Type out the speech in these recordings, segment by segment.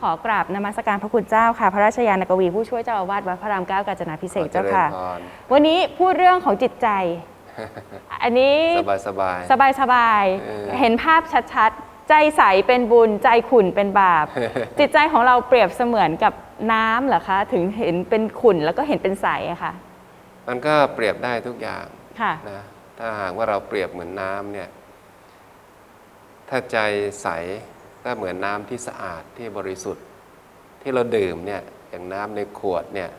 ขอกราบนมัสการพระคุณเจ้าค่ะ พระราชยานกวีผู้ช่วยเจ้าอาวาสวัดพระรามเก้ากาญจนาพิเศษกเจ้าค่ะ ขอเจริญพร วันนี้พูดเรื่องของจิตใจ อันนี้สบายสบาย สบายสบายเออ เห็นภาพชัดๆ ใจใสเป็นบุญใจขุ่นเป็นบาป จิตใจของเราเปรียบเสมือนกับน้ำเหรอคะ ถึงเห็นเป็นขุ่นแล้วก็เห็นเป็นใสอะค่ะ มันก็เปรียบได้ทุกอย่างค่ะ นะถ้าหากว่าเราเปรียบเหมือนน้ำเนี่ย ถ้าใจใส ก็เหมือนน้ำที่สะอาดที่บริสุทธิ์ ที่เราดื่มเนี่ยอย่างน้ำในขวดเนี่ย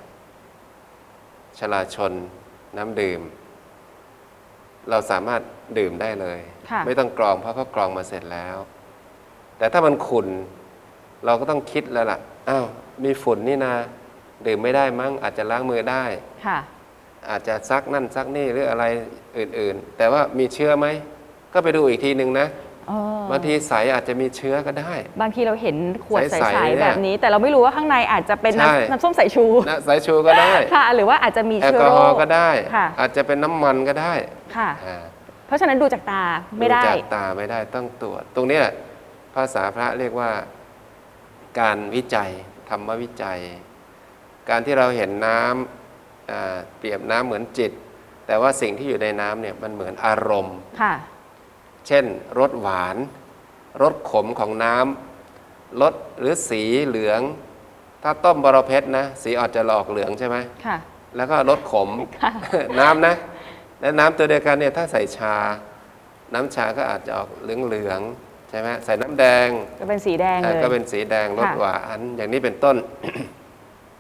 ชลาชนน้ำดื่ม เราสามารถดื่มได้เลยค่ะไม่ต้องกรองเพราะเขากรองมาเสร็จแล้ว แต่ถ้ามันขุ่นเราก็ต้องคิดแล้วล่ะอ้าวมีฝุ่นนี่นาดื่มไม่ได้มั้งอาจจะล้างมือได้ค่ะอาจจะซักนั่นซักนี่หรืออะไรอื่นๆ แต่ว่ามีเชื้อไหม ก็ไปดูอีกทีหนึ่งนะอ๋อ บางทีใสอาจจะมีเชื้อก็ได้ บางทีเราเห็นขวดใใสสๆเนี่ยๆแบบนี้ แต่เราไม่รู้ว่าข้างในอาจจะเป็นใช่น้ำน้ำส้มสายชูนะสายชูก็ได้ ค่ะ หรือว่าอาจจะมีแอลเชื้อกอโรฮอค ล์ก็ได้ ค่ะ อาจจะเป็นน้ำมันก็ได้ค่ะ อ่าเพราะฉะนั้นดูจากตาไม่ได้ จากตาไม่ได้ต้องตรวจ ตรงเนี้ยภาษาพระเรียกว่า การวิจัยธรรมวิจัย การที่เราเห็นน้ำอ่าเปรียบน้ำเหมือนจิต แต่ว่าสิ่งที่อยู่ในน้ำเนี่ยมันเหมือนอารมณ์ ค่ะ เช่นรสหวานรสขมของน้ำรสหรือสีเหลือง ถ้าต้มบรเพชรนะ สีอาจจะหลอกเหลืองใช่ไหมค่ะ แล้วก็รสขมน้ำนะ และน้ำตัวเดียวกันเนี่ยถ้าใส่ชา น้ำชาก็อาจจะออกเหลืองๆใช่ไหมใส่น้ำแดง ก็เป็นสีแดงเอ่เลอยก็เป็นสีแดงรสค่ะหวานอย่างนี้เป็นต้น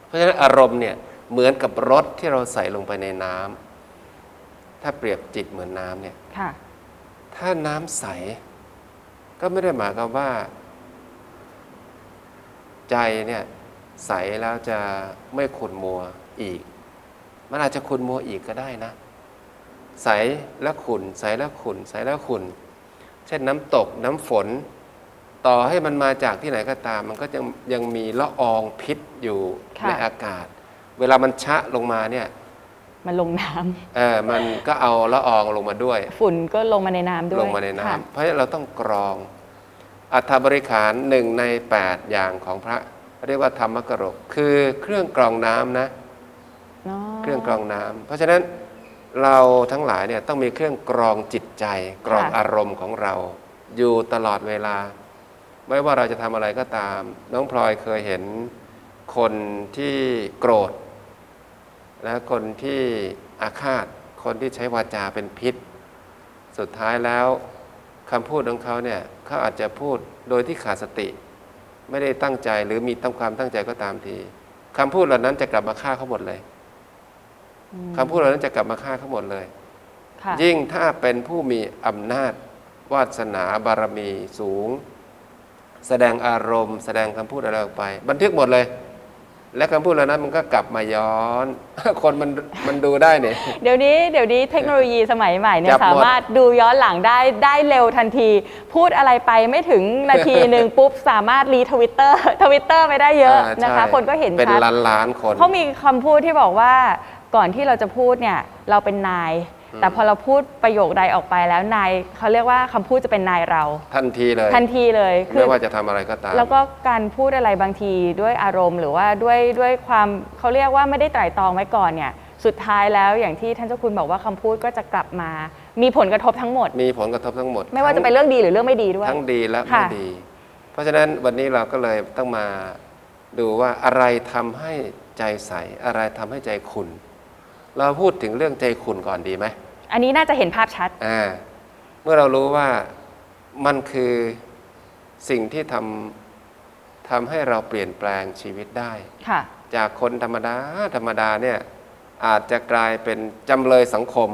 เพราะฉะนั้นอารมณ์เนี่ยเหมือนกับรสที่เราใส่ลงไปในน้ำถ้าเปรียบจิตเหมือนน้ำเนี่ยค่ะ ถ้าน้ำใส ก็ไม่ได้หมายความว่า ใจเนี่ยใสแล้วจะไม่ขุ่นมัวอีก มันอาจจะขุ่นมัวอีกก็ได้นะ ใสแล้วขุ่นใสแล้วขุ่นใสแล้วขุ่นเช่นน้ำตกน้ำฝน ต่อให้มันมาจากที่ไหนก็ตาม มันก็ยังยังมีละอองพิษอยู่ค่ะในอากาศ เวลามันชะลงมาเนี่ย มันลงน้ำเออมันก็เอาละอองลงมาด้วย ฝุ่นก็ลงมาในน้ำด้วยลงมาในน้ำค่ะเพราะฉะนั้นเราต้องกรอง อัฐบริขารหนึ่งใน 8 อย่างของพระ เรียกว่าธรรมกรก คือเครื่องกรองน้ำนะอ๋อเครื่องกรองน้ำเพราะฉะนั้นเราทั้งหลายเนี่ยต้องมีเครื่องกรองจิตใจ กรองอารมณ์ของเรา อยู่ตลอดเวลา ไม่ว่าเราจะทำอะไรก็ตาม น้องพลอยเคยเห็นคนที่โกรธ และคนที่อาฆาต คนที่ใช้วาจาเป็นพิษ สุดท้ายแล้วคำพูดของเขาเนี่ยเขาอาจจะพูดโดยที่ขาดสติ ไม่ได้ตั้งใจหรือมีตั้งความตั้งใจก็ตามทีคำพูดเหล่านั้นจะกลับมาฆ่าเขาหมดเลยอืมคำพูดเหล่านั้นจะกลับมาฆ่าเขาหมดเลยค่ะยิ่งถ้าเป็นผู้มีอำนาจวาสนาบารมีสูง แสดงอารมณ์ แสดงคำพูดอะไรออกไป บันทึกหมดเลย และคำพูดเหล่านั้นมันก็กลับมาย้อน คนมันมันดูได้เนี่ย เดี๋ยวนี้เดี๋ยวนี้เทคโนโลยีสมัยใหม่เนี่จัยบหมด สามารถดูย้อนหลังได้ได้เร็วทันที พูดอะไรไปไม่ถึงนาทีหนึ่ง ปุ๊บ สามารถรีทวิตเตอร์ทวิตเตอร์ไปได้เยอะานะคะ ใช่คนก็เห็นเป็นชัดล้านล้านๆคน เขามีคำพูดที่บอกว่าก่อนที่เราจะพูดเนี่ยเราเป็นนาย แต่พอเราพูดประโยคใดออกไปแล้วนายเขาเรียกว่าคำพูดจะเป็นนายเรา ทันทีเลย ทันทีเลยคืไม่อว่าจะทำอะไรก็ตาม แล้วก็การพูดอะไรบางทีด้วยอารมณ์ หรือว่าด้วยด้วยความเขาเรียกว่าไม่ได้ไตร่ตรองไว้ก่อนเนี่ยสุดท้ายแล้วอย่างที่ท่านเจ้าคุณบอกว่าคำพูดก็จะกลับมา มีผลกระทบทั้งหมด มีผลกระทบทั้งหมดไม่ว่าจะเป็นเรื่องดีหรือเรื่องไม่ดีด้วย ทั้งดีและไม่ค่ะ ดี เพราะฉะนั้นวันนี้เราก็เลยต้องมาดูว่าอะไรทำให้ใจใส อะไรทำให้ใจขุ่น เราพูดถึงเรื่องใจขุ่นก่อนดีไหมอันนี้น่าจะเห็นภาพชัด อ่าเมื่อเรารู้ว่ามันคือสิ่งที่ทำทำให้เราเปลี่ยนแปลงชีวิตได้ ค่ะ จากคนธรรมดาธรรมดาเนี่ยอาจจะกลายเป็นจำเลยสังคม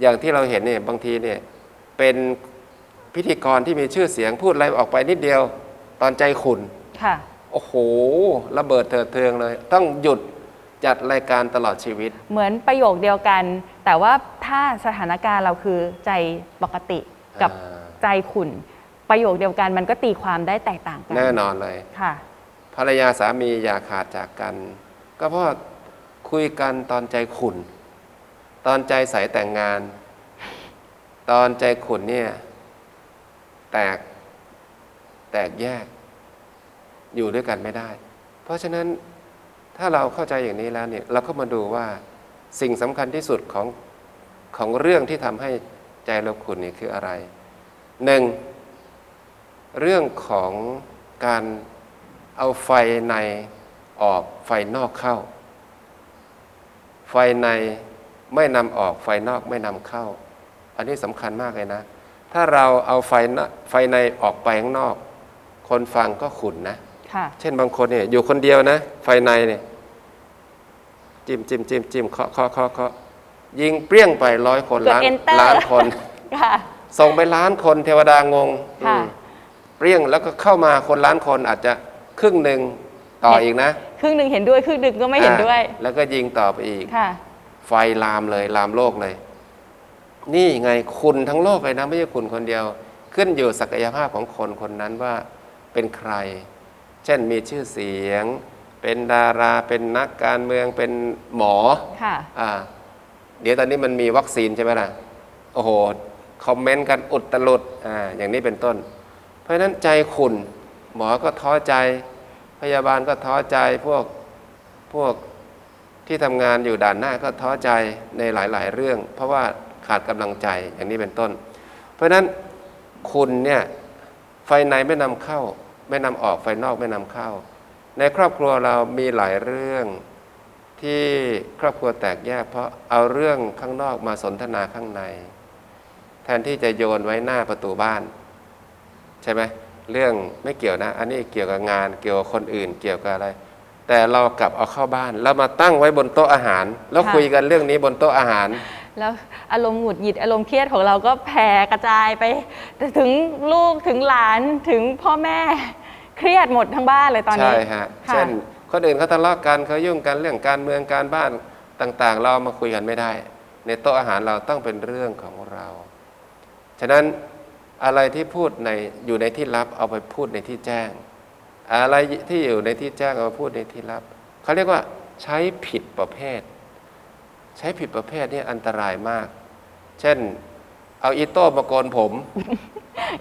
อย่างที่เราเห็นเนี่ยบางทีเนี่ยเป็นพิธีกรที่มีชื่อเสียงพูดอะไรออกไปนิดเดียว ตอนใจขุนค่ะ โอ้โหระเบิดเถิดเทิงเลย ต้องหยุด จัดรายการตลอดชีวิต เหมือนประโยคเดียวกัน แต่ว่าถ้าสถานการณ์เราคือใจปกติกับอ่า ใจขุ่น ประโยคเดียวกันมันก็ตีความได้แตกต่างกันแน่นอนเลย ค่ะ ภรรยาสามีอย่าขาดจากกัน ก็เพราะคุยกันตอนใจขุนตอนใจใสแต่งงาน ตอนใจขุนเนี่ย แตกแตกแยก อยู่ด้วยกันไม่ได้ เพราะฉะนั้น ถ้าเราเข้าใจอย่างนี้แล้วเนี่ยเราก็มาดูว่าสิ่งสำคัญที่สุดของของเรื่องที่ทำให้ใจเราขุ่นนี่คืออะไรหนึ่งเรื่องของการเอาไฟในออกไฟนอกเข้า ไฟในไม่นำออกไฟนอกไม่นำเข้า อันนี้สำคัญมากเลยนะ ถ้าเราเอาไฟนไฟในออกไปข้างนอก คนฟังก็ขุนนะ เช่นบางคนเนี่ยอยู่คนเดียวนะ ไฟในเนี่ยจิ้มจิ้มจิ้มจิ้มเคาะเคาะเคาะเคาะยิงเปรี้ยงไปร้อยคนกดล้าน enter ล้านคนค่ะส่งไปล้านคนเทวดางงค่ะอืมเปรี้ยงแล้วก็เข้ามาคนล้านคนอาจจะครึ่งหนึ่งต่ออีกนะ ครึ่งหนึ่งเห็นด้วยครึ่งหนึ่งก็ไม่เห็นด้วยอ่าแล้วก็ยิงต่อไปอีกค่ะไฟลามเลยลามโลกเลย นี่ไงคุณทั้งโลกเลยนะไม่ใช่คุณคนเดียว ขึ้นอยู่ศักยภาพของคนคนนั้นว่าเป็นใคร เช่นมีชื่อเสียง เป็นดาราเป็นนักการเมืองเป็นหมอค่ะอ่าเดี๋ยวตอนนี้มันมีวัคซีนใช่ไหมล่ะ โอ้โห คอมเมนต์กันอุดตลุดอ่าอย่างนี้เป็นต้น เพราะฉะนั้นใจขุนหมอก็ท้อใจ พยาบาลก็ท้อใจพวกพวกที่ทำงานอยู่ด่านหน้าก็ท้อใจในหลาย ๆ เรื่อง เพราะว่าขาดกำลังใจอย่างนี้เป็นต้น เพราะฉะนั้นคุณเนี่ยไฟในไม่นำเข้า ไม่นำออกไฟนอกไม่นำเข้า ในครอบครัวเรามีหลายเรื่องที่ครอบครัวแตกแยก เพราะเอาเรื่องข้างนอกมาสนทนาข้างใน แทนที่จะโยนไว้หน้าประตูบ้าน ใช่ไหมเรื่องไม่เกี่ยวนะ อันนี้เกี่ยวกับงานเกี่ยวกับคนอื่นเกี่ยวกับอะไร แต่เรากลับเอาเข้าบ้าน แล้วมาตั้งไว้บนโต๊ะอาหาร แล้วคุยกันเรื่องนี้บนโต๊ะอาหาร แล้วอารมณ์หงุดหงิดอารมณ์เครียดของเราก็แผ่กระจายไป ถึงลูกถึงหลานถึงพ่อแม่เครียดหมดทั้งบ้านเลยตอนนี้ ใช่ฮะค่ะ เช่นคนอื่นเขาทะเลาะกันเขายุ่งกันเรื่องการเมืองการบ้านต่างๆ เรามาคุยกันไม่ได้ ในโต๊ะอาหารเราต้องเป็นเรื่องของเรา ฉะนั้นอะไรที่พูดในอยู่ในที่ลับเอาไปพูดในที่แจ้ง อะไรที่อยู่ในที่แจ้งเอามาพูดในที่ลับเขาเรียกว่าใช้ผิดประเภท ใช้ผิดประเภทนี่อันตรายมาก เช่น เอาอีโต้มาโกนผม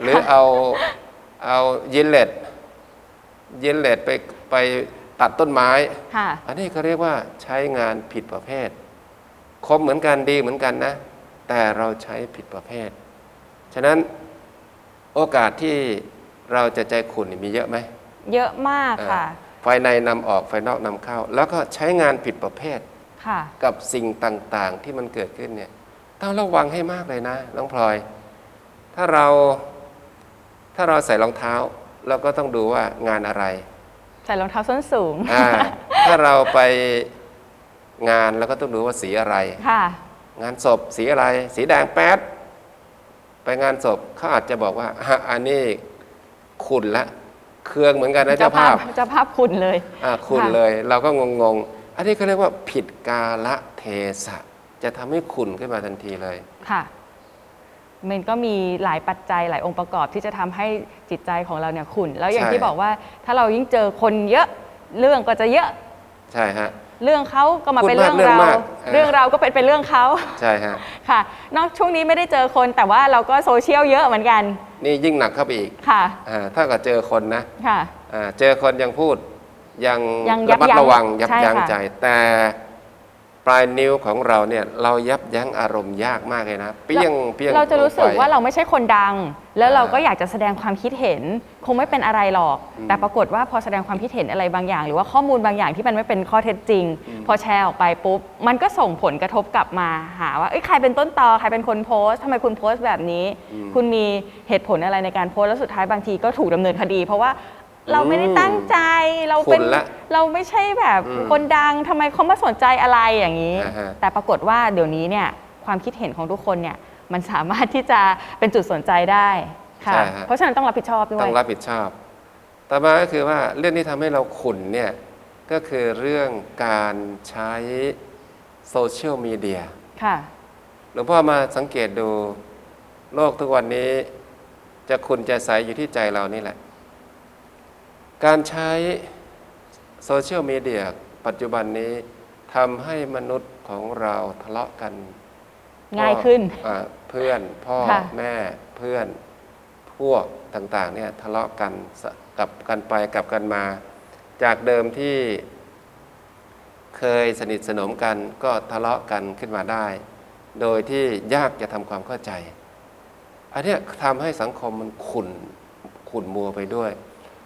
หรือเอาเอายินเลตยินเลตไปไปตัดต้นไม้ค่ะอันนี้เขาเรียกว่าใช้งานผิดประเภท คมเหมือนกันดีเหมือนกันนะ แต่เราใช้ผิดประเภท ฉะนั้นโอกาสที่เราจะใจขุ่นนี่มีเยอะไหม เยอะมากค่ะอ่าไฟในนำออกไฟนอกนำเข้า แล้วก็ใช้งานผิดประเภทค่ะ กับสิ่งต่างๆที่มันเกิดขึ้นเนี่ยต้องระวังให้มากเลยนะน้องพลอย ถ้าเราถ้าเราใส่รองเท้าเราก็ต้องดูว่างานอะไร ใส่รองเท้าส้นสูงอ่าถ้าเราไปงานเราก็ต้องดูว่าสีอะไรค่ะงานศพสีอะไร สีแดงแป๊ดไปงานศพเขาอาจจะบอกว่าฮะอันนี้ขุนละเครืองเหมือนกันนะเจ้าภาพเจ้าภาพคุณเลยอ่าคุณค่ะเลย เราก็งงๆ อันนี้เขาเรียกว่าผิดกาละเทศะจะทำให้ขุนขึ้นมาทันทีเลยค่ะมันก็มีหลายปัจจัยหลายองค์ประกอบที่จะทำให้จิตใจของเราเนี่ยขุ่น แล้วอย่างใช่ที่บอกว่าถ้าเรายิ่งเจอคนเยอะเรื่องก็จะเยอะ ใช่ฮะเรื่องเขาก็มาพูดเป็นมากเรื่องเรื่องเรามากเออเรื่องเราก็เป็นเป็นเรื่องเขาใช่ฮะค่ะ นอกช่วงนี้ไม่ได้เจอคนแต่ว่าเราก็โซเชียลเยอะเหมือนกัน นี่ยิ่งหนักเข้าไปอีกค่ะอ่าถ้าเกิดเจอคนนะค่ะอ่าเจอคนยังพูด ยังยังยัระบมัดยั้งระวังยับใช่ยั้งค่ะ ใจ แต่ปลายนิ้วของเราเนี่ยเรายับยั้งอารมณ์ยากมากเลยนะเปี้ยงเปี้ยงเราจะรู้สึกลงไป ว่าเราไม่ใช่คนดัง แล้วอ่าเราก็อยากจะแสดงความคิดเห็น คงไม่เป็นอะไรหรอกอืมแต่ปรากฏว่าพอแสดงความคิดเห็นอะไรบางอย่าง หรือว่าข้อมูลบางอย่างที่มันไม่เป็นข้อเท็จจริง พอแชร์ออกไปปุ๊บ มันก็ส่งผลกระทบกลับมาหาว่าเอ้ยใครเป็นต้นตอใครเป็นคนโพสต์ทำไมคุณโพสต์แบบนี้ คุณมีเหตุผลอะไรในการโพสต์แล้วสุดท้ายบางทีก็ถูกดำเนินคดี เพราะว่า เราไม่ได้ตั้งใจเราเป็นขุ่นละเราไม่ใช่แบบอืมคนดังทำไมเขามาสนใจอะไรอย่างนี้ อ่าฮะ แต่ปรากฏว่าเดี๋ยวนี้เนี่ยความคิดเห็นของทุกคนเนี่ยมันสามารถที่จะเป็นจุดสนใจได้ค่ะ ใช่ฮะ เพราะฉะนั้นต้องรับผิดชอบด้วต้ยองรับผิดชอบ ต่อมาก็คือว่าเรื่องที่ทำให้เราขุ่นเนี่ย ก็คือเรื่องการใช้โซเชียลมีเดีย ค่ะ หลวงพ่อมาสังเกตดู โลกทุกวันนี้ จะคุณจะใสอยู่ที่ใจเรานี่แหละ การใช้โซเชียลมีเดียปัจจุบันนี้ทำให้มนุษย์ของเราทะเลาะกันง่ายขึ้นพ่ออ่าเพื่อนพ่อค่ะแม่เพื่อนพวกต่างๆเนี่ยทะเลาะกันสะกลับกันไปกลับกันมา จากเดิมที่เคยสนิทสนมกันก็ทะเลาะกันขึ้นมาได้ โดยที่ยากจะทำความเข้าใจ อันเนี้ยทำให้สังคมมันขุ่นขุ่นมัวไปด้วย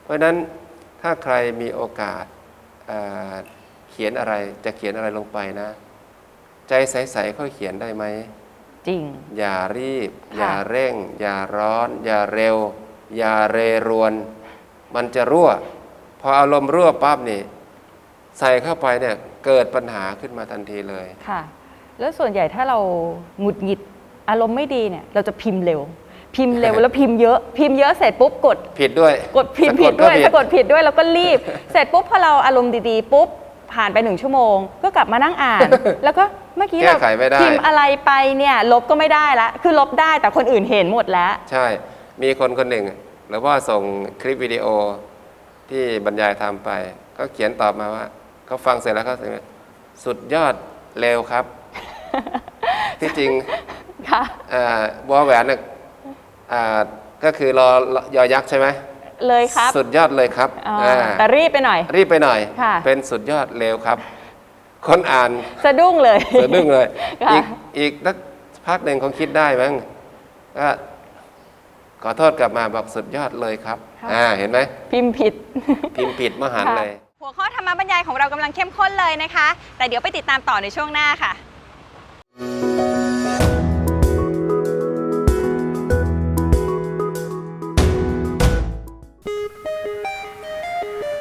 เพราะฉะนั้น ถ้าใครมีโอกาสเอ่อเขียนอะไรจะเขียนอะไรลงไปนะ ใจใสๆค่อยเขียนได้ไหม จริง อย่ารีบค่ะอย่าเร่ง อย่าร้อน อย่าเร็ว อย่าเรรวน มันจะรั่ว พออารมณ์รั่วปั๊บนี่ ใส่เข้าไปเนี่ยเกิดปัญหาขึ้นมาทันทีเลยค่ะ แล้วส่วนใหญ่ถ้าเราหงุดหงิดอารมณ์ไม่ดีเนี่ย เราจะพิมพ์เร็ว พิมพ์เร็วแล้วพิมพ์เยอะพิมพ์เยอะเสร็จปุ๊บกดผิดด้วย กดพิมพ์สะผิดด้วยก็สะกดผิดด้วยแล้วก็รีบ เสร็จปุ๊บพอเราอารมณ์ดีๆปุ๊บผ่านไปหนึ่งชั่วโมง ก็กลับมานั่งอ่าน แล้วก็เมื่อกี้แก้เราไขไม่ได้พิมพ์อะไรไปเนี่ยลบก็ไม่ได้ละคือลบได้แต่คนอื่นเห็นหมดแล้ว ใช่ มีคนคนหนึ่งหรือว่าส่งคลิปวิดีโอที่บรรยายทำไป ก็เขียนตอบมาว่าเขาฟังเสร็จแล้วเขาสึกสุดยอดเร็วครับ ที่จริงค่ะอ่าวอแหวนน่ะ อ่าก็คือรอรอยอยักษ์ใช่ไหมเลยครับสุดยอดเลยครับอ๋ออาแต่รีบไปหน่อย รีบไปหน่อย ค่ะ เป็นสุดยอดเร็วครับ คนอ่านสะดุ้งเลย สะดึ้งเลย ค่ะ อีกอีกนักพักหนึ่งคงคิดได้มั้งก็ขอโทษกลับมาบอกสุดยอดเลยครับ อ่าเห็นไหมพิมพ์ผิด พิมพ์ผิดมหันต์เลย หัวข้อธรรมบรรยายของเรากำลังเข้มข้นเลยนะคะ แต่เดี๋ยวไปติดตามต่อในช่วงหน้าค่ะ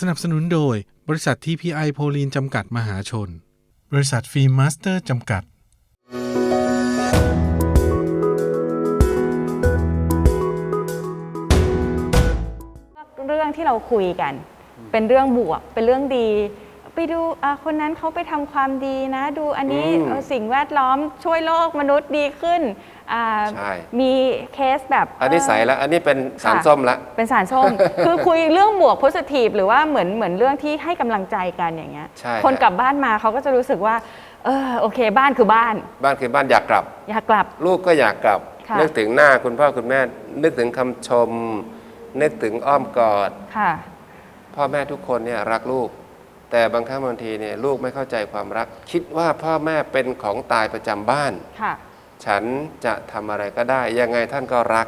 สนับสนุนโดย บริษัทที่พีไอโพลีนจำกัดมหาชน บริษัทฟิล์มมาสเตอร์จำกัด เรื่องที่เราคุยกัน เป็นเรื่องบวก เป็นเรื่องดี ไปดูอะคนนั้นเขาไปทำความดีนะ ดูอันนี้อืมเอ่อสิ่งแวดล้อมช่วยโลกมนุษย์ดีขึ้นอ่าใช่ มีเคสแบบอันนี้ใสแล้ว อันนี้เป็นสารค่ะส้มละ เป็นสารส้ม คือคุยเรื่องบวกโพสิทีฟหรือว่าเหมือนเหมือนเรื่องที่ให้กำลังใจกันอย่างเงี้ยใช่คนฮะกลับบ้านมาเขาก็จะรู้สึกว่าเออโอเคบ้านคือบ้าน บ้านคือบ้านอยากกลับ อยากกลับ ลูกก็อยากกลับ ค่ะ นึกถึงหน้าคุณพ่อคุณแม่ นึกถึงคำชม นึกถึงอ้อมกอด ค่ะ พ่อแม่ทุกคนเนี่ยรักลูก แต่บางครั้งบางทีเนี่ยลูกไม่เข้าใจความรัก คิดว่าพ่อแม่เป็นของตายประจำบ้าน ค่ะ ฉันจะทำอะไรก็ได้ ยังไงท่านก็รัก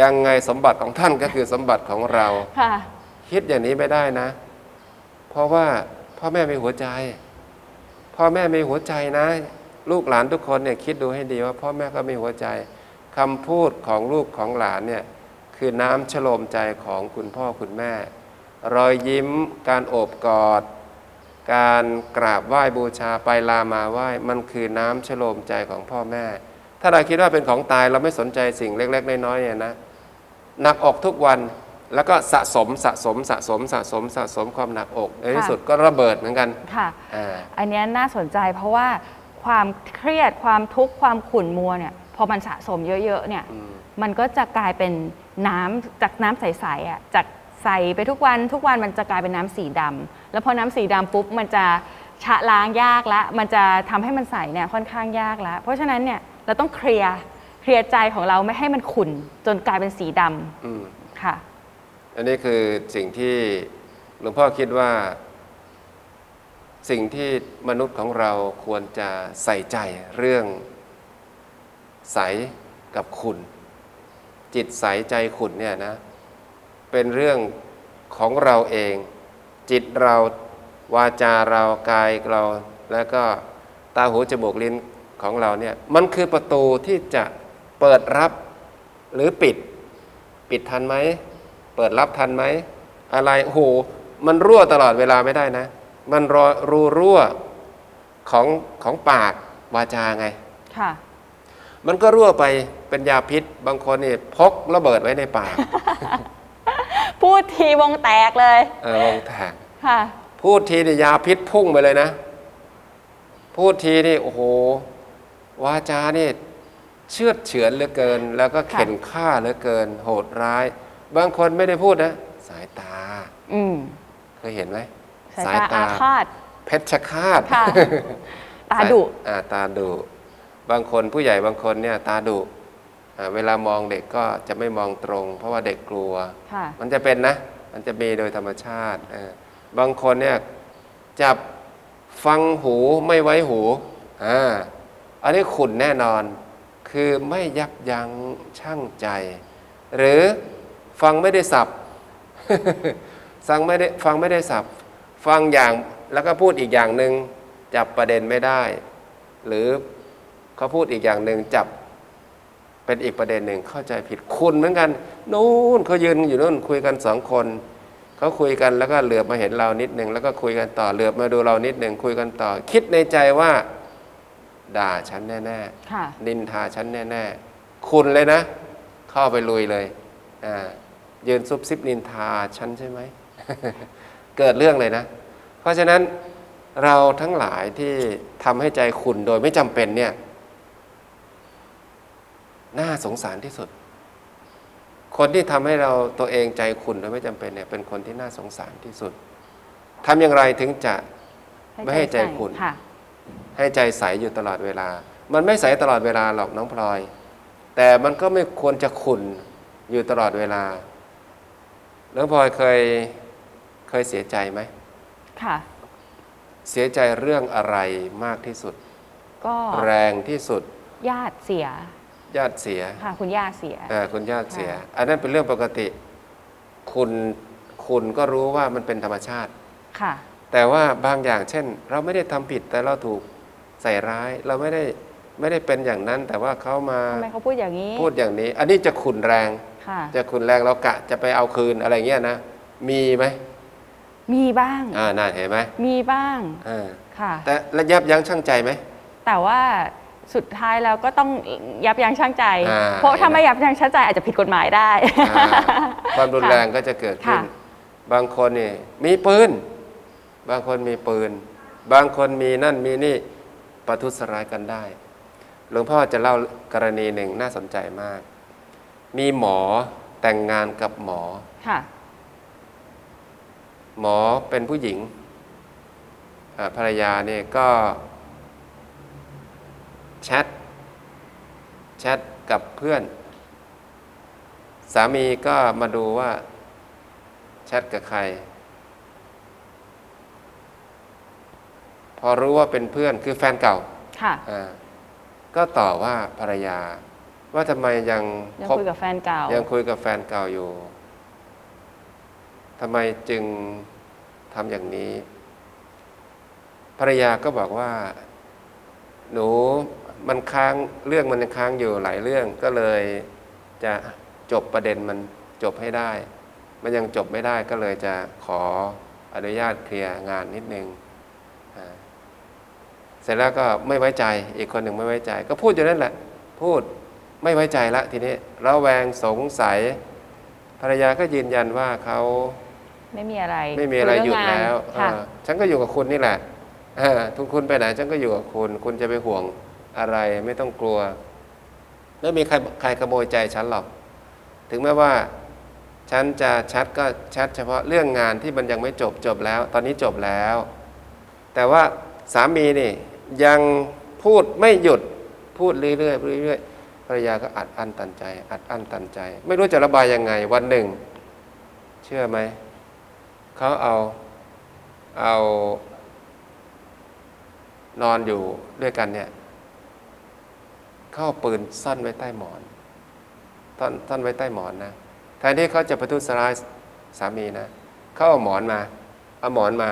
ยังไงสมบัติของท่านก็คือสมบัติของเรา ค่ะ คิดอย่างนี้ไม่ได้นะ เพราะว่าพ่อแม่มีหัวใจ พ่อแม่มีหัวใจนะ ลูกหลานทุกคนเนี่ยคิดดูให้ดีว่า พ่อแม่ก็มีหัวใจคำพูดของลูกของหลานเนี่ยคือน้ำชโลมใจของคุณพ่อคุณแม่ รอยยิ้มการโอบกอด การกราบไหว้บูชาไปลามาไหว้มันคือน้ำชโลมใจของพ่อแม่ ถ้าเราคิดว่าเป็นของตายเราไม่สนใจสิ่งเล็ก ๆ น้อยๆเนี่ยนะหนักอกทุกวันแล้วก็สะสมสะสมสะสมสะสมสะสมความหนักอกในที่ค่ะสุดก็ระเบิดเหมือนกันค่ะอ่าอันเนี้ยน่าสนใจเพราะว่าความเครียดความทุกข์ความขุ่นมัวเนี่ยพอมันสะสมเยอะๆเนี่ยอืมมันก็จะกลายเป็นน้ำจากน้ำใสๆอะจาก ใสไปทุกวันทุกวันมันจะกลายเป็นน้ำสีดำแล้วพอน้ำสีดำปุ๊บมันจะชะล้างยากละ มันจะทำให้มันใสเนี่ยค่อนข้างยากละเพราะฉะนั้นเนี่ยเราต้องเคลียร์เคลียร์ใจของเราไม่ให้มันขุ่นจนกลายเป็นสีดำอืมค่ะ อันนี้คือสิ่งที่หลวงพ่อคิดว่า สิ่งที่มนุษย์ของเราควรจะใส่ใจเรื่องใสกับขุนจิตใสใจขุนเนี่ยนะ เป็นเรื่องของเราเอง จิตเราวาจาเรากายเรา แล้วก็ตาหูจมูกลิ้นของเราเนี่ยมันคือประตูที่จะเปิดรับหรือปิด ปิดทันไหม เปิดรับทันไหม อะไรโอ้โหมันรั่วตลอดเวลาไม่ได้นะ มันรอรูรั่วของของปากวาจาไงค่ะมันก็รั่วไปเป็นยาพิษ บางคนนี่พกระเบิดไว้ในปาก พูดทีวงแตกเลยเออวงแตกค่ะ พูดทีนี่ยาพิษพุ่งไปเลยนะ พูดทีนี่โอ้โหวาจานี่เชื่อดเฉือนเหลือเกิน แล้วก็เข็นฆ่าเหลือเกิน โหดร้าย บางคนไม่ได้พูดนะ สายตา อืมเคยเห็นไหมสายตาอาฆาตเพชรฆาตค่ะตาดุอ่าตาดุ บางคนผู้ใหญ่บางคนเนี่ย ตาดุอ่า เวลามองเด็กก็จะไม่มองตรง เพราะว่าเด็กกลัวค่ะมันจะเป็นนะ มันจะมีโดยธรรมชาติเออบางคนเนี่ยจับฟังหูไม่ไว้หูอ่าอันนี้ขุนแน่นอน คือไม่ยับยั้งชั่งใจ หรือฟังไม่ได้สับฟังไม่ได้ฟังไม่ได้สับ ฟังอย่างแล้วก็พูดอีกอย่างหนึ่งจับประเด็นไม่ได้ หรือเขาพูดอีกอย่างหนึ่งจับ เป็นอีกประเด็นหนึ่งเข้าใจผิดคุณเหมือนกันนู่นเขายืนอยู่นู่นคุยกันสองคนเขาคุยกันแล้วก็เหลือบมาเห็นเรานิดหนึ่งแล้วก็คุยกันต่อเหลือบมาดูเรานิดหนึ่งคุยกันต่อ คิดในใจว่า ด่าฉันแน่ค่ะๆนินทาฉันแน่ ๆ คุณเลยนะ เข้าไปลุยเลยอ่ายืนซุบซิบนินทาฉันใช่ไหมเกิดเรื่องเลยนะ เพราะฉะนั้นเราทั้งหลายที่ทำให้ใจขุนโดยไม่จำเป็นเนี่ย น่าสงสารที่สุด คนที่ทำให้เราตัวเองใจขุนโดยไม่จำเป็นเนี่ยเป็นคนที่น่าสงสารที่สุดทำอย่างไรถึงจะไม่ให้ใจขุ่นค่ะให้ใจใสอยู่ตลอดเวลา มันไม่ใสตลอดเวลาหรอกน้องพลอย แต่มันก็ไม่ควรจะขุนอยู่ตลอดเวลา น้องพลอยเคยเคยเสียใจไหมค่ะเสียใจเรื่องอะไรมากที่สุด ก็แรงที่สุด ญาติเสีย ญาติเสียค่ะคุณย่าเสียเอ่อคุณญาติเสียค่ะอันนั้นเป็นเรื่องปกติ คุณคุณก็รู้ว่ามันเป็นธรรมชาติ ค่ะ แต่ว่าบางอย่างเช่น เราไม่ได้ทำผิดแต่เราถูกใส่ร้าย เราไม่ได้ไม่ได้เป็นอย่างนั้น แต่ว่าเขามาทำไมเขาพูดอย่างนี้ พูดอย่างนี้ อันนี้จะขุนแรง ค่ะ จะขุนแรงเรากะจะไปเอาคืนอะไรเงี้ยนะมีไหมมีบ้าง อ่าน่าเห็นไหมมีบ้าง อ่าค่ะ แต่ระยับยั้งชั่งใจไหมแต่ว่า สุดท้ายแล้วก็ต้องยับยั้งชั่งใจ อ่า เพราะถ้าไม่ยับยั้งชั่งใจอาจจะผิดกฎหมายได้ อ่าความรุนแรงก็จะเกิดขึ้น ค่ะ บางคนนี่มีปืน บางคนมีปืน บางคนมีนั่นมีนี่ประทุษร้ายกันได้ หลวงพ่อจะเล่ากรณีหนึ่งน่าสนใจมาก มีหมอแต่งงานกับหมอ ค่ะ หมอเป็นผู้หญิงอ่าภรรยาเนี่ยก็ แชทแชทกับเพื่อน สามีก็มาดูว่าแชทกับใคร พอรู้ว่าเป็นเพื่อนคือแฟนเก่าค่ะอ่าก็ต่อว่าภรรยา ว่าทำไมยังยังคบคุยกับแฟนเก่า ยังคุยกับแฟนเก่าอยู่ทำไมจึงทำอย่างนี้ ภรรยาก็บอกว่า หนู มันค้างเรื่องมันยังค้างอยู่หลายเรื่องก็เลยจะจบประเด็นมันจบให้ได้ มันยังจบไม่ได้ก็เลยจะขออนุญาตเคลียร์งานนิดนึงอ่าเสร็จแล้วก็ไม่ไว้ใจอีกคนหนึ่งไม่ไว้ใจ ก็พูดอยู่นั่นแหละ พูดไม่ไว้ใจละทีนี้ระแวงสงสัย ภรรยาก็ยืนยันว่าเขาไม่มีอะไร ไม่มีอะไรคุหยุดเงงานแล้วค่ะเออฉันก็อยู่กับคุณนี่แหละเออทุกคุณไปไหนฉันก็อยู่กับคุณ คุณจะไปห่วง อะไรไม่ต้องกลัว ไม่มีใครใครขโมยใจฉันหรอก ถึงแม้ว่า ฉันจะชัดก็ชัดเฉพาะเรื่องงานที่มันยังไม่จบจบแล้ว ตอนนี้จบแล้ว แต่ว่าสามีนี่ยังพูดไม่หยุดพูดเรื่อยๆเรื่อยๆภรรยาก็อัดอั้นตันใจ อัดอั้นตันใจ ไม่รู้จะระบายยังไง วันหนึ่ง เชื่อไหมเขาเอาเอานอนอยู่ด้วยกันเนี่ย เขาเอาปืนซ่อนไว้ใต้หมอนซ่อนซ่อนไว้ใต้หมอนนะแทนที่เขาจะประทุษร้ายสามีนะเขาเอาหมอนมาเอาหมอนมา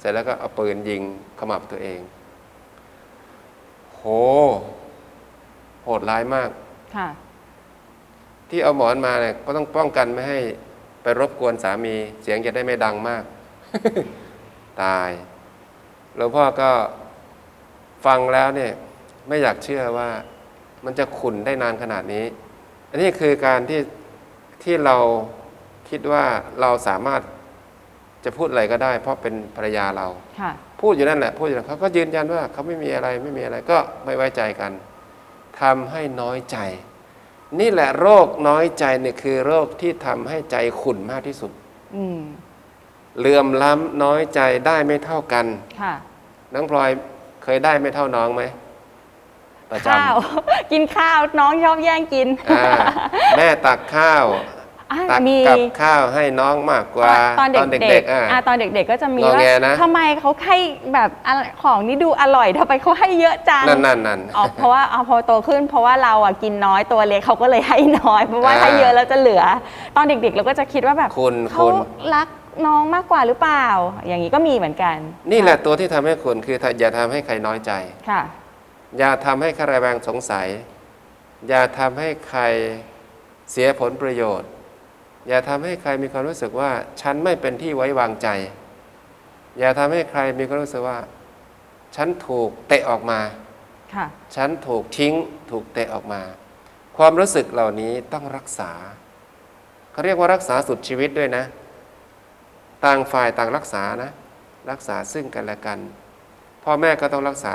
เสร็จแล้วก็เอาปืนยิงขมับตัวเอง โห โหดร้ายมากค่ะที่เอาหมอนมาเนี่ยก็ต้องป้องกันไม่ให้ไปรบกวนสามี เสียงจะได้ไม่ดังมาก ตายหลวงพ่อก็ฟังแล้วเนี่ยไม่อยากเชื่อว่า มันจะขุนได้นานขนาดนี้ อันนี้คือการที่ที่เราคิดว่าเราสามารถจะพูดอะไรก็ได้ เพราะเป็นภรรยาเราค่ะพูดอยู่นั่นแหละพูดอยู่นั่นเขาก็ยืนยันว่าเขาไม่มีอะไรไม่มีอะไรก็ไม่ไว้ใจกันทำให้น้อยใจ นี่แหละโรคน้อยใจเนี่ยคือโรคที่ทำให้ใจขุ่นมากที่สุดอืมเหลื่อมล้ำน้อยใจได้ไม่เท่ากันค่ะน้องพลอยเคยได้ไม่เท่าน้องไหม ประจข้าว กินข้าวน้องชอบแย่งกินำอ่าแม่ตักข้าว อะตักมีกับข้าวให้น้องมากกว่าตอนเด็กๆอะ อะตอนเด็กๆก็จะมีงอว่าแงนะ ทำไมเขาให้แบบอะไรของนี่ดูอร่อยทำไมเขาให้เยอะจังนั่นนั่นนั่น อ๋อเพราะว่าเอาพอโตขึ้น เพราะว่าเราอะกินน้อยตัวเล็กเขาก็เลยให้น้อย เพราะว่าอ่าให้เยอะแล้วจะเหลือ ตอนเด็กๆเราก็จะคิดว่าแบบคุณเขาคุณรักน้องมากกว่าหรือเปล่า อย่างนี้ก็มีเหมือนกันนี่แหละตัวที่ทำให้คุณคืออย่าทำให้ใครน้อยใจ ค่ะ อย่าทำให้ใครระแวงสงสัย อย่าทำให้ใครเสียผลประโยชน์ อย่าทำให้ใครมีความรู้สึกว่า ฉันไม่เป็นที่ไว้วางใจ อย่าทำให้ใครมีความรู้สึกว่า ฉันถูกเตะออกมาค่ะฉันถูกทิ้งถูกเตะออกมา ความรู้สึกเหล่านี้ต้องรักษาเขาเรียกว่ารักษาสุดชีวิตด้วยนะ ต่างฝ่ายต่างรักษานะ รักษาซึ่งกันและกัน พ่อแม่ก็ต้องรักษา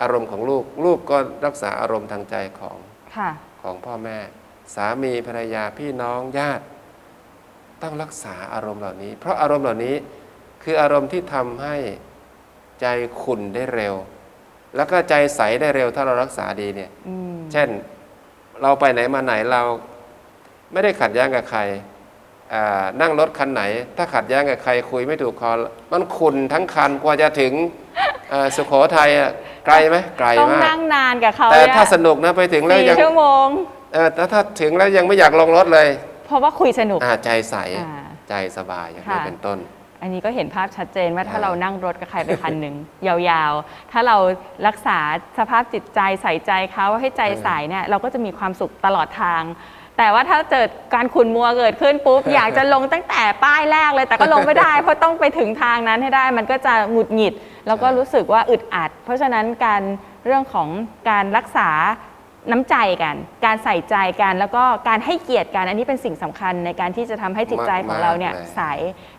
อารมณ์ของลูก ลูกก็รักษาอารมณ์ทางใจของค่ะของพ่อแม่ สามีภรรยาพี่น้องญาติ ต้องรักษาอารมณ์เหล่านี้ เพราะอารมณ์เหล่านี้คืออารมณ์ที่ทำให้ใจขุ่นได้เร็ว แล้วก็ใจใสได้เร็วถ้าเรารักษาดีเนี่ยอืมเช่น เราไปไหนมาไหนเราไม่ได้ขัดแย้งกับใครอ่านั่งรถคันไหน ถ้าขัดแย้งกับใครคุยไม่ถูกคอมันขุนทั้งคันกว่าจะถึงเอ่อสุโขทัยอะ ไกลไหมไกลต้องมาก นั่งนานกับเขาแต่เนี่ยถ้าสนุกนะไปถึงแล้วสี่ยังชั่วโมง เออแต่ถ้าถึงแล้วยังไม่อยากลงรถเลยเพราะว่าคุยสนุก อ่าใจใสอ่าใจสบายอย่างนี้ค่ะ เป็นต้น อันนี้ก็เห็นภาพชัดเจนว่าถ้าอ่าเรานั่งรถกับใครไปคันหนึ่ง ยาวๆ ถ้าเรารักษาสภาพจิตใจใส่ใจเขาให้ใจใสเนี่ยเราก็จะมีความสุขตลอดทาง แต่ว่าถ้าเกิดการขุนมัวเกิดขึ้นปุ๊บ อยากจะลงตั้งแต่ป้ายแรกเลย แต่ก็ลงไม่ได้ เพราะต้องไปถึงทางนั้นให้ได้ มันก็จะหงุดหงิด แล้วก็รู้สึกว่าอึดอัด เพราะฉะนั้นการเรื่องของการรักษาน้ำใจกัน การใส่ใจกัน แล้วก็การให้เกียรติกัน อันนี้เป็นสิ่งสำคัญในการที่จะทำให้จิตใจของเราเนี่ยมากๆเลย ใส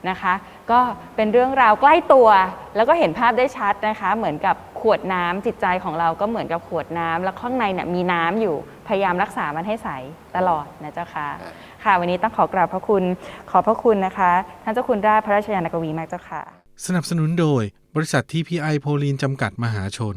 นะคะ ก็เป็นเรื่องราวใกล้ตัว แล้วก็เห็นภาพได้ชัดนะคะ เหมือนกับขวดน้ำจิตใจของเราก็เหมือนกับขวดน้ำแล้วข้างในเนี่ยมีน้ำอยู่ พยายามรักษามันให้ใสตลอดนะเจ้าค่ะค่ะ วันนี้ต้องขอกราบพระคุณขอบพระคุณนะคะ ท่านเจ้าคุณราชพระราชยานกวีมากเจ้าค่ะ สนับสนุนโดยบริษัทที่พีไอโพลีนจำกัดมหาชน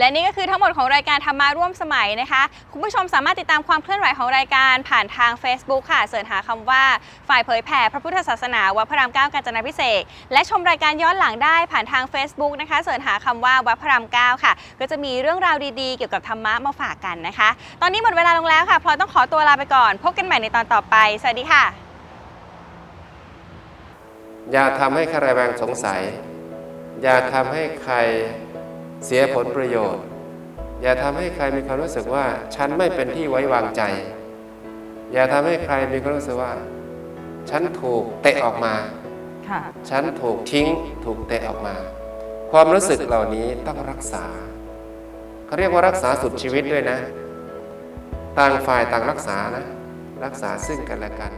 และนี่ก็คือทั้งหมดของรายการธรรมาร่วมสมัยนะคะ คุณผู้ชมสามารถติดตามความเคลื่อนไหวของรายการผ่านทาง Facebook ค่ะเสิร์ชหาคำว่าฝ่ายเผยแผ่พระพุทธศาสนาวัดพระรามเก้ากาญจนาพิเศษและชมรายการย้อนหลังได้ผ่านทาง Facebook นะคะเสิร์ชหาคำว่าวัดพระรามเก้าค่ะ ก็จะมีเรื่องราวดีๆ เกี่ยวกับธรรมะมาฝากกันนะคะ ตอนนี้หมดเวลาลงแล้วค่ะพลอยต้องขอตัวลาไปก่อนพบกันใหม่ในตอนต่อไป สวัสดีค่ะ อย่าทำให้ใครแวงสงสัย อย่าทำให้ใคร เสียผลประโยชน์ อย่าทำให้ใครมีความรู้สึกว่า ฉันไม่เป็นที่ไว้วางใจ อย่าทำให้ใครมีความรู้สึกว่า ฉันถูกเตะออกมาค่ะฉันถูกทิ้งถูกเตะออกมา ความรู้สึกเหล่านี้ต้องรักษาเขาเรียกว่ารักษาสุดชีวิตด้วยนะ ต่างฝ่ายต่างรักษานะ รักษาซึ่งกันและกัน